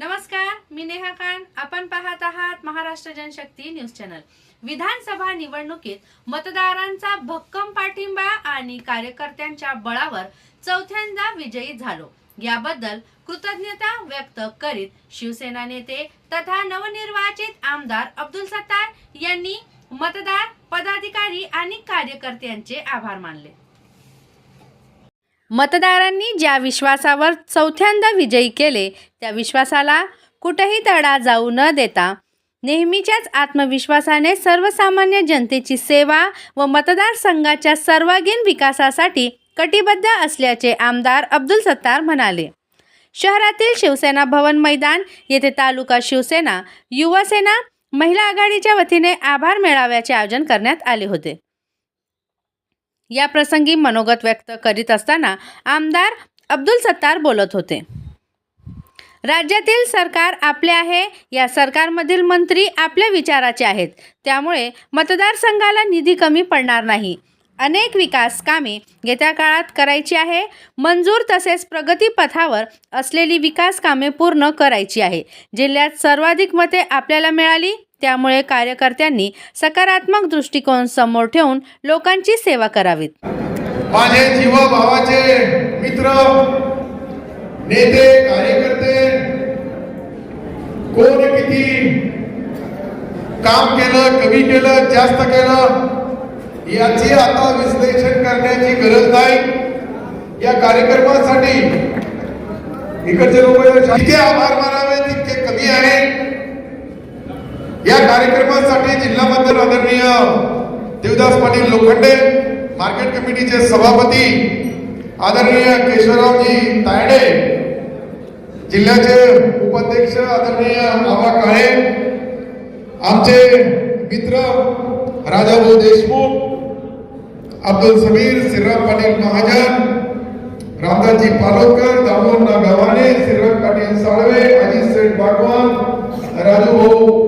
नमस्कार मी नेहा खान आपण पाहत आहात महाराष्ट्र जनशक्ती न्यूज चॅनल. विधानसभा निवडणुकीत मतदारांचा भक्कम पाठिंबा आणि कार्यकर्त्यांच्या बळावर चौथ्यांदा विजयी झालो. याबद्दल कृतज्ञता व्यक्त करीत शिवसेना नेते तथा नवनिर्वाचित आमदार अब्दुल सत्तार यांनी मतदार पदाधिकारी आणि कार्यकर्त्यांचे आभार मानले. मतदारांनी ज्या विश्वासावर चौथ्यांदा विजयी केले त्या विश्वासाला कुठेही तडा जाऊ न देता. नेहमीच्याच आत्मविश्वासाने सर्वसामान्य जनतेची सेवा व मतदारसंघाच्या सर्वांगीण विकासासाठी कटिबद्ध असल्याचे आमदार अब्दुल सत्तार म्हणाले. शहरातील शिवसेना भवन मैदान येथे तालुका शिवसेना युवासेना महिला आघाडीच्या वतीने आभार मेळाव्याचे आयोजन करण्यात आले होते. या प्रसंगी मनोगत व्यक्त करीत असताना आमदार अब्दुल सत्तार बोलत होते. राज्यातील सरकार आपले आहे या सरकारमधील मंत्री आपल्या विचाराचे आहेत. त्यामुळे मतदारसंघाला निधी कमी पडणार नाही. अनेक विकास कामे येत्या काळात करायची आहे. मंजूर तसेच प्रगतीपथावर असलेली विकास कामे पूर्ण करायची आहे. जिल्ह्यात सर्वाधिक मते आपल्याला मिळाली. त्यामुळे कार्यकर्त्यांनी सकारात्मक दृष्टिकोन समोर ठेवून लोकांची सेवा करावीत. माझे जीव भावाचे मित्र नेते कार्यकर्ते कोण किती? काम केलं कमी केलं जास्त केलं याची आता विश्लेषण करण्याची गरज नाही. या कार्यक्रमासाठी इकडचे लोक आभार मानावे तितके कार्यक्रमासाठी जिल्हा मंत्री आदरणीय देवदास पाटील लोखंडे मार्केट कमिटीचे सभापती आदरणीय केशवरावजी तायडे जिल्ह्याचे उपाध्यक्ष आदरणीय आबा काळे आमचे मित्र राजाभाऊ देशमुख अब्दुल समीर श्रीराम पाटील महाजन रामदासजी पालोदकर दामोदर गव्हाणे श्रीराम पाटील साळवे अजित सेठ बागवान राजू भाऊ